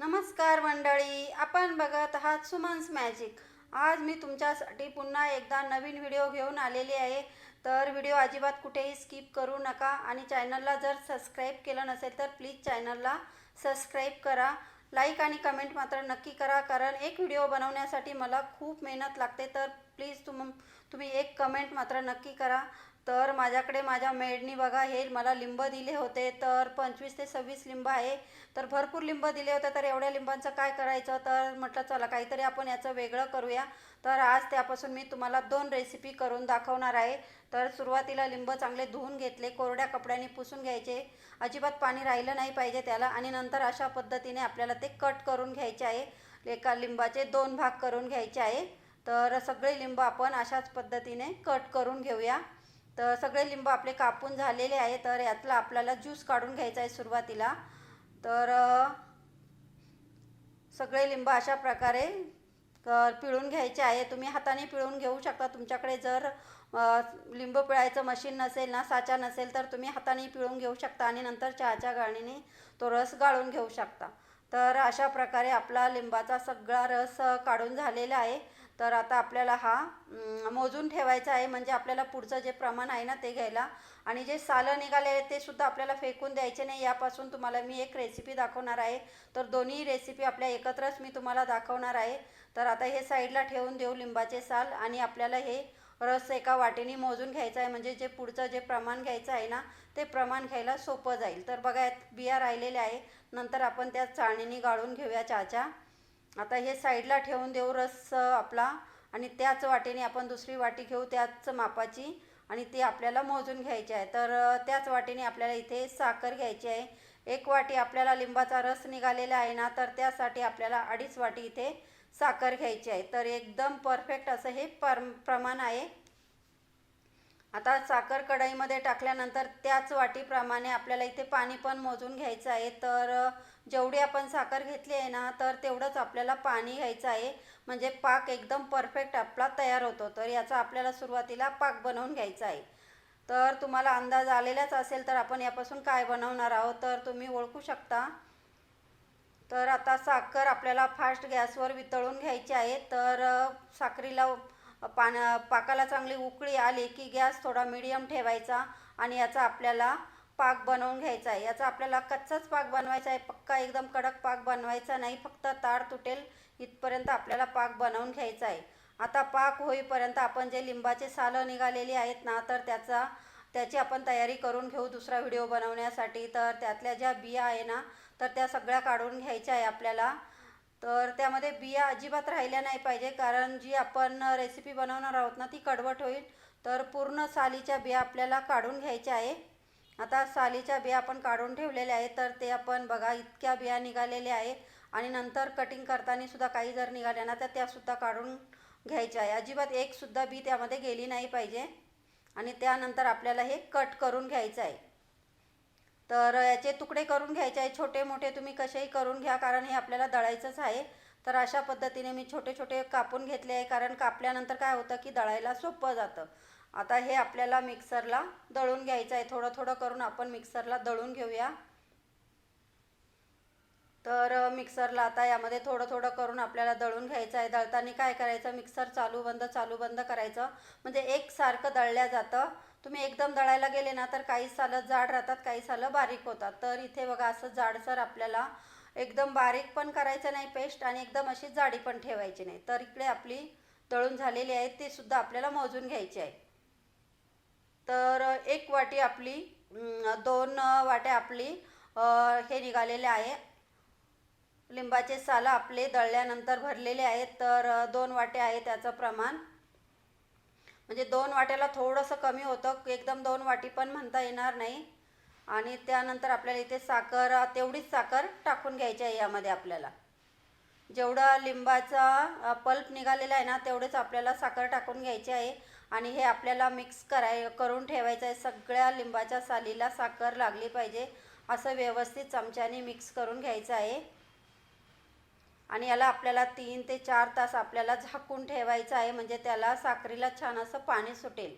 नमस्कार मंडळी आपण बघत आहात सुमन्स मॅजिक. आज मी तुमच्यासाठी पुन्हा एकदा नवीन व्हिडिओ घेऊन आलेली आहे. तर व्हिडिओ अजिबात कुठेही स्किप करू नका आणि चॅनलला जर सबस्क्राईब केलं नसेल तर प्लीज चॅनलला सबस्क्राईब करा. लाईक आणि कमेंट मात्र नक्की करा कारण एक व्हिडिओ बनवण्यासाठी मला खूप मेहनत लागते. तर प्लीज तुम तुम्ही एक कमेंट मात्र नक्की करा. तर माझ्याकडे माझ्या मेडनी बघा हे मला लिंब दिले होते. तर पंचवीस ते सव्वीस लिंब आहे. तर भरपूर लिंब दिले होते. तर एवढ्या लिंबांचं काय करायचं? तर म्हटलं चला काहीतरी आपण याचं वेगळं करूया. तर आज त्यापासून मी तुम्हाला दोन रेसिपी करून दाखवणार आहे. तर सुरुवातीला लिंब चांगले धुवून घेतले कोरड्या कपड्याने पुसून घ्यायचे. अजिबात पाणी राहिलं नाही पाहिजे त्याला आणि नंतर अशा पद्धतीने आपल्याला ते कट करून घ्यायचे आहे. एका लिंबाचे दोन भाग करून घ्यायचे आहे. तर सगळे लिंब आपण अशाच पद्धतीने कट करून घेऊया. तर सगळे लिंब आपले कापून झालेले आहे तर यातला आपल्याला ज्यूस काढून घ्यायचा आहे सुरुवातीला. तर सगळे लिंब अशा प्रकारे पिळून घ्यायचे आहे. तुम्ही हाताने पिळून घेऊ शकता. तुमच्याकडे जर लिंब पिळायचं मशीन नसेल ना साचा नसेल तर तुम्ही हाताने पिळून घेऊ शकता आणि नंतर चहाच्या गाळणीने तो रस गाळून घेऊ शकता. तर अशा प्रकारे आपला लिंबाचा सगळा रस काढून झालेला आहे. तर आता आपल्याला हा मोजून ठेवायचा आहे. म्हणजे आपल्याला पुढचं जे प्रमाण आहे ना ते घ्यायला. आणि जे सालं निघाले आहे ते सुद्धा आपल्याला फेकून द्यायचे नाही. यापासून तुम्हाला मी एक रेसिपी दाखवणार आहे. तर दोन्ही रेसिपी आपल्या एकत्रच मी तुम्हाला दाखवणार आहे. तर आता हे साईडला ठेवून देऊ लिंबाचे साल. आणि आपल्याला हे रस एका वाटेने मोजून घ्यायचं आहे. म्हणजे जे पुढचं जे प्रमाण घ्यायचं आहे ना ते प्रमाण घ्यायला सोपं जाईल. तर बघा यात बिया राहिलेल्या आहे. नंतर आपण त्या चाळणीने गाळून घेऊया चहाच्या आता हे साईडला ठेवून देऊ रस आपला. आणि त्याच वाटीने आपण दुसरी वाटी घेऊ त्याच मापाची. आणि ती आपल्याला मोजून घ्यायची आहे. तर त्याच वाटीने आपल्याला इथे साखर घ्यायची आहे. एक वाटी आपल्याला लिंबाचा रस निघालेला आहे ना तर त्यासाठी आपल्याला अडीच वाटी इथे साखर घ्यायची आहे. तर एकदम परफेक्ट असं हे पर प्रमाण आहे. आता साखर कढईमध्ये टाकल्यानंतर त्याच वाटीप्रमाणे आपल्याला इथे पाणी पण मोजून घ्यायचं आहे. तर जेवढी आपण साखर घेतली आहे ना तर तेवढंच आपल्याला पाणी घ्यायचं आहे. म्हणजे पाक एकदम परफेक्ट आपला तयार होतो. तर याचा आपल्याला सुरुवातीला पाक बनवून घ्यायचा आहे. तर तुम्हाला अंदाज आलेलाच असेल तर आपण यापासून काय बनवणार आहोत तर तुम्ही ओळखू शकता. तर आता साखर आपल्याला फास्ट गॅसवर वितळून घ्यायची आहे. तर साखरीला पान पाकाला चांगली उकळी आली की गॅस थोडा मिडियम ठेवायचा आणि याचा आपल्याला पाक बनवून घ्यायचा आहे. याचा आपल्याला कच्चाच पाक बनवायचा आहे. पक्का एकदम कडक पाक बनवायचा नाही. फक्त ताड तुटेल इथपर्यंत आपल्याला पाक बनवून घ्यायचा आहे. आता पाक होईपर्यंत आपण जे लिंबाचे सालं निघालेली आहेत ना तर त्याचा त्याची आपण तयारी करून घेऊ दुसरा व्हिडिओ बनवण्यासाठी. तर त्यातल्या ज्या बिया आहे ना तर त्या सगळ्या काढून घ्यायच्या आहे आपल्याला. तर त्यामध्ये बिया अजिबात राहिल्या नाही पाहिजे कारण जी आपण रेसिपी बनवणार आहोत ना ती कडवट होईल. तर पूर्ण सालीच्या बिया आपल्याला काढून घ्यायच्या आहे. आता सालीच्या बिया आपण काढून ठेवलेल्या आहे तर ते आपण बघा इतक्या बिया निघालेल्या आहे आणि नंतर कटिंग करताना सुद्धा काही जर निघाल्या ना तर त्यासुद्धा काढून घ्यायच्या आहे. अजिबात एकसुद्धा बी त्यामध्ये गेली नाही पाहिजे. आणि त्यानंतर आपल्याला हे कट करून घ्यायचं आहे. तर याचे तुकडे करून घ्यायचे आहे. छोटे मोठे तुम्ही कसेही करून घ्या कारण हे आपल्याला दळायचंच आहे. तर अशा पद्धतीने मी छोटे छोटे कापून घेतले आहे कारण कापल्यानंतर काय होतं की दळायला सोपं जातं. आता हे आपल्याला मिक्सरला दळून घ्यायचं आहे. थोडं थोडं करून आपण मिक्सरला दळून घेऊया. तर मिक्सरला आता यामध्ये थोडं थोडं करून आपल्याला दळून घ्यायचं आहे. दळताना काय करायचं? मिक्सर चालू बंद चालू बंद करायचं. म्हणजे एकसारखं दळल्या जातं. तुम्ही एकदम दळायला गेले ना तर काही सालं जाड राहतात काही सालं बारीक होतात. तर इथे बघा असं जाडसर आपल्याला एकदम बारीक पण करायचं नाही पेस्ट आणि एकदम अशी जाडी पण ठेवायची नाही. तर इकडे आपली दळून झालेली आहे. ती सुद्धा आपल्याला मोजून घ्यायची आहे. तर एक वाटी आपली दोन वाट्या आपली हे निघालेले आहे. लिंबाचे सालं आपले दळल्यानंतर भरलेले आहेत तर दोन वाटे आहे त्याचं प्रमाण. म्हणजे दोन वाट्याला थोडंसं कमी होतं एकदम दोन वाटी पण म्हणता येणार नाही. आणि त्यानंतर आपल्याला इथे साखर तेवढीच साखर टाकून घ्यायची आहे यामध्ये आपल्याला. जेवढा लिंबाचा पल्प निघालेला आहे ना तेवढेच आपल्याला साखर टाकून घ्यायची आहे. आणि हे आपल्याला मिक्स कराय करून ठेवायचं आहे सगळ्या लिंबाच्या सालीला साखर लागली पाहिजे. असं व्यवस्थित चमच्याने मिक्स करून घ्यायचं आहे. आणि याला आपल्याला तीन ते चार तास आपल्याला झाकून ठेवायचं आहे. म्हणजे त्याला साखरीला छान असं पाणी सुटेल.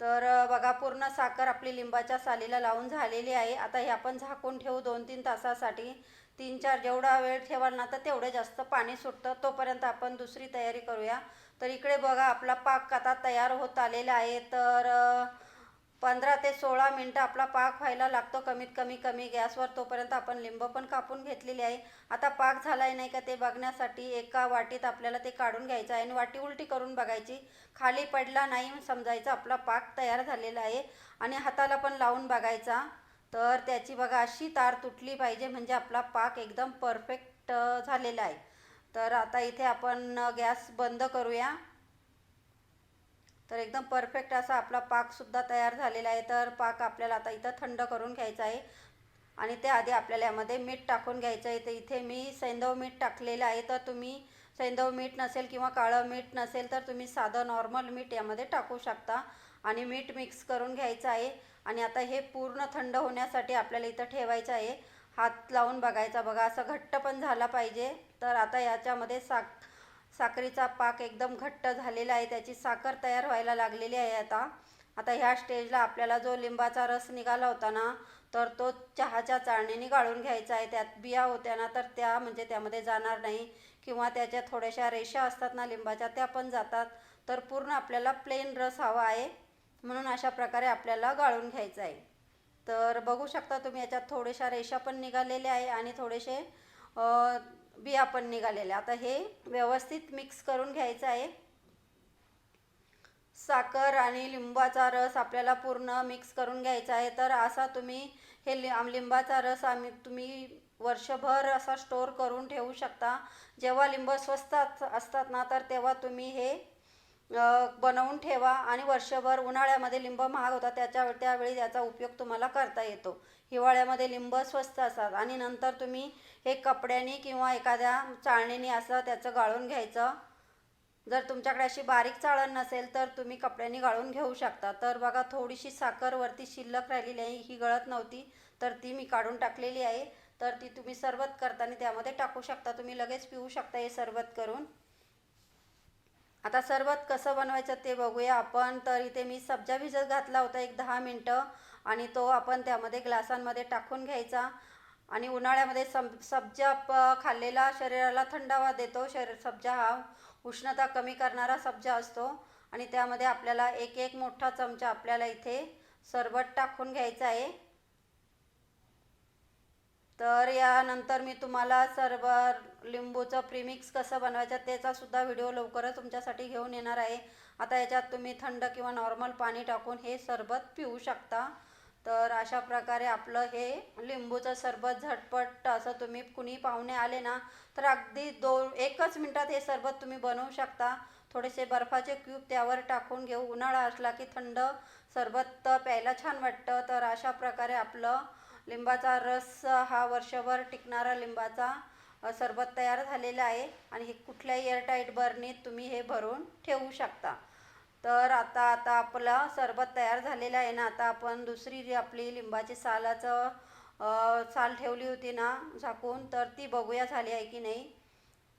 तर बघा पूर्ण साखर आपली लिंबाच्या सालीला लावून झालेली आहे. आता हे आपण झाकून ठेवू दोन तीन तासासाठी. तीन चार जेवढा वेळ ठेवाल ना तर तेवढं जास्त पाणी सुटतं. तोपर्यंत आपण दुसरी तयारी करूया. तर इकडे बघा आपला पाक आता तयार होत आलेला आहे. तर पंधरा ते सोळा मिनटं आपला पाक व्हायला लागतो. कमीत कमी कमी गॅसवर तोपर्यंत आपण लिंब पण कापून घेतलेली आहे. आता पाक झाला आहे नाही का ते बघण्यासाठी एका वाटीत आपल्याला ते काढून घ्यायचं आहे आणि वाटी उलटी करून बघायची. खाली पडला नाही समजायचं आपला पाक तयार झालेला आहे आणि हाताला पण लावून बघायचा. तर त्याची बघा अशी तार तुटली पाहिजे म्हणजे आपला पाक एकदम परफेक्ट झालेला आहे. तर आता इथे आपण गॅस बंद करूया. तर एकदम परफेक्ट असा आपला पाकसुद्धा तयार झालेला आहे. तर पाक आपल्याला आता इथं थंड करून घ्यायचा आहे. आणि त्याआधी आपल्याला यामध्ये मीठ टाकून घ्यायचं आहे. तर इथे मी सैंधव मीठ टाकलेलं आहे. तर तुम्ही सैंधव मीठ नसेल किंवा काळं मीठ नसेल तर तुम्ही साधं नॉर्मल मीठ यामध्ये टाकू शकता. आणि मीठ मिक्स करून घ्यायचं आहे. आणि आता हे पूर्ण थंड होण्यासाठी आपल्याला इथं ठेवायचं आहे. हात लावून बघायचा. बघा असं घट्ट पण झाला पाहिजे. तर आता याच्यामध्ये साक साखरेचा पाक एकदम घट्ट झालेला आहे. त्याची साखर तयार व्हायला लागलेली आहे आता. आता ह्या स्टेजला आपल्याला जो लिंबाचा रस निघाला होता ना तर तो चहाच्या चाळणीने गाळून घ्यायचा आहे. त्यात बिया होत्या ना तर त्या म्हणजे त्यामध्ये जाणार नाही. किंवा त्याच्या थोड्याशा रेषा असतात ना लिंबाच्या त्या पण जातात. तर पूर्ण आपल्याला प्लेन रस हवा आहे. म्हणून अशा प्रकारे आपल्याला गाळून घ्यायचा आहे. तर बघू शकता तुम्ही याच्यात थोड्याशा रेषा पण निघालेल्या आहे आणि थोडेसे बिया पण निघालेल्या. आता हे व्यवस्थित मिक्स करून घ्यायचं आहे. साखर आणि लिंबाचा रस आपल्याला पूर्ण मिक्स करून घ्यायचा आहे. तर असा तुम्ही हे लि लिंबाचा रस आम्ही तुम्ही वर्षभर असा स्टोर करून ठेवू शकता. जेव्हा लिंब स्वस्त असतात ना तर तेव्हा तुम्ही हे बनवून ठेवा आणि वर्षभर उन्हाळ्यामध्ये लिंब महाग होतात. त्याच्या त्यावेळी याचा उपयोग तुम्हाला करता येतो. हिवाळ्यामध्ये लिंब स्वस्त असतात आणि नंतर तुम्ही हे कपड्याने किंवा एखाद्या चाळणीने असं त्याचं गाळून घ्यायचं. जर तुमच्याकडे अशी बारीक चाळण नसेल तर तुम्ही कपड्यांनी गाळून घेऊ शकता. तर बघा थोडीशी साखर वरती शिल्लक राहिलेली आहे. ही गळत नव्हती तर ती मी काढून टाकलेली आहे. तर ती तुम्ही सरबत करताना त्यामध्ये टाकू शकता. तुम्ही लगेच पिऊ शकता हे सरबत करून. आता सरबत कसं बनवायचं ते बघूया. आपण तर इथे मी सब्जा भिजत घातला होता एक दहा मिनटं. आणि तो आपण त्यामध्ये ग्लासांमध्ये टाकून घ्यायचा. आणि उन्हाळ्यामध्ये सब सब्जा प खाल्लेला शरीराला थंडावा देतो. शरीर सब्जा हा उष्णता कमी करणारा सब्जा असतो. आणि त्यामध्ये आपल्याला एक एक मोठा चमचा आपल्याला इथे सरबत टाकून घ्यायचा आहे. तर यानंतर मी तुम्हाला सर्व लिंबूचं प्रिमिक्स कसं बनवायचं त्याचा सुद्धा व्हिडिओ लवकरच तुमच्यासाठी घेऊन येणार आहे. आता याच्यात तुम्ही थंड किंवा नॉर्मल पाणी टाकून हे सरबत पिऊ शकता. तर अशा प्रकारे आपलं हे लिंबूचं सरबत झटपट असं तुम्ही कुणी पाहुणे आले ना तर अगदी दोन एकच मिनटात हे सरबत तुम्ही बनवू शकता. थोडेसे बर्फाचे क्यूब त्यावर टाकून घेऊ. उन्हाळा असला की थंड सरबत प्यायला छान वाटतं. तर अशा प्रकारे आपलं लिंबाचा रस हा वर्षभर टिकणारा लिंबाचा सरबत तयार झालेला आहे आणि हे कुठल्याही एअरटाईट बर्नीत तुम्ही हे भरून ठेवू शकता. तर आता आता आपला सरबत तयार झालेला आहे ना आता आपण दुसरी जी आपली लिंबाची सालाचं साल ठेवली होती ना झाकून तर ती बघूया झाली आहे की नाही.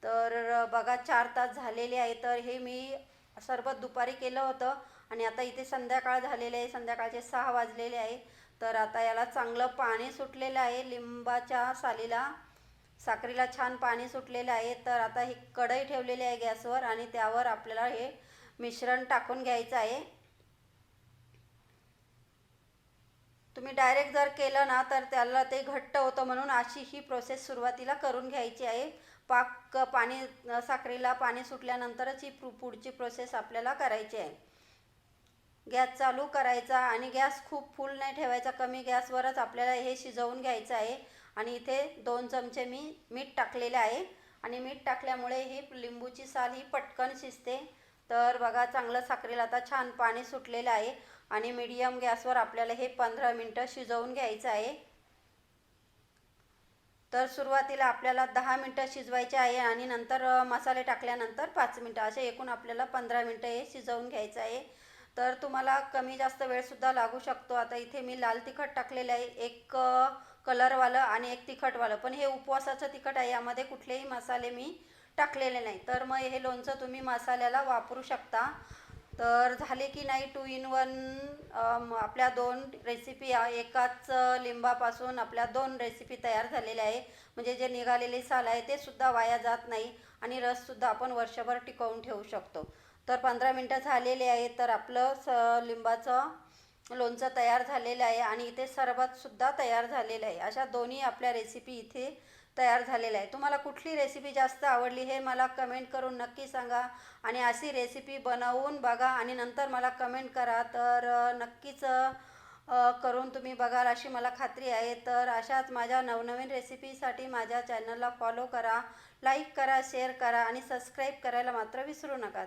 तर बघा चार तास झालेले आहे तर हे मी सरबत दुपारी केलं होतं आणि आता इथे संध्याकाळ झालेले आहे संध्याकाळचे सहा वाजलेले आहे. तर आता याला चांगलं पाणी सुटलेलं आहे. लिंबाच्या सालीला साखरेला छान पाणी सुटलेलं आहे. तर आता ही कढई ठेवलेली आहे गॅसवर आणि त्यावर आपल्याला हे मिश्रण टाकून घ्यायचं आहे. तुम्ही डायरेक्ट जर केलं ना तर त्याला ते घट्ट होतं म्हणून अशी ही प्रोसेस सुरुवातीला करून घ्यायची आहे. पाक पाणी साखरेला पाणी सुटल्यानंतरच ही पुढची प्रोसेस आपल्याला करायची आहे. गॅस चालू करायचा आणि गॅस खूप फुल नाही ठेवायचा कमी गॅसवरच आपल्याला हे शिजवून घ्यायचं आहे. आणि इथे दोन चमचे मी मीठ टाकलेले आहे. आणि मीठ टाकल्यामुळे ही लिंबूची साल ही पटकन शिजते. तर बघा चांगलं साखरेला आता छान पाणी सुटलेलं आहे. आणि मीडियम गॅसवर आपल्याला हे पंधरा मिनटं शिजवून घ्यायचं आहे. तर सुरुवातीला आपल्याला दहा मिनटं शिजवायचे आहे आणि नंतर मसाले टाकल्यानंतर पाच मिनटं. असे एकूण आपल्याला पंधरा मिनटं हे शिजवून घ्यायचं आहे. तर तुम्हाला कमी जास्त वेळसुद्धा लागू शकतो. आता इथे मी लाल तिखट टाकलेलं आहे. एक कलरवालं आणि एक तिखटवालं. पण हे उपवासाचं तिखट आहे. यामध्ये कुठलेही मसाले मी टाकलेले नाही. तर मग हे लोणचं तुम्ही मसाल्याला वापरू शकता. तर झाले की नाही? टू इन वन आपल्या दोन रेसिपी एकाच लिंबापासून आपल्या दोन रेसिपी तयार झालेल्या आहे. म्हणजे जे निघालेले साल आहे ते सुद्धा वाया जात नाही. आणि रससुद्धा आपण वर्षभर टिकवून ठेवू शकतो. तर पंधरा मिनटं झालेले आहे तर आपलं स लिंबाचं लोणचं तयार झालेलं आहे आणि इथे सरबतसुद्धा तयार झालेलं आहे. अशा दोन्ही आपल्या रेसिपी इथे तयार झालेल्या आहे तुम्हाला कुठली रेसिपी जास्त आवडली हे मला कमेंट करून नक्की सांगा आणि अशी रेसिपी बनवून बघा आणि नंतर मला कमेंट करा. तर नक्कीच करून तुम्ही बघाल अशी मला खात्री आहे. तर अशाच माझ्या नवनवीन रेसिपीसाठी माझ्या चॅनलला फॉलो करा लाईक करा शेअर करा आणि सबस्क्राईब करायला मात्र विसरू नका.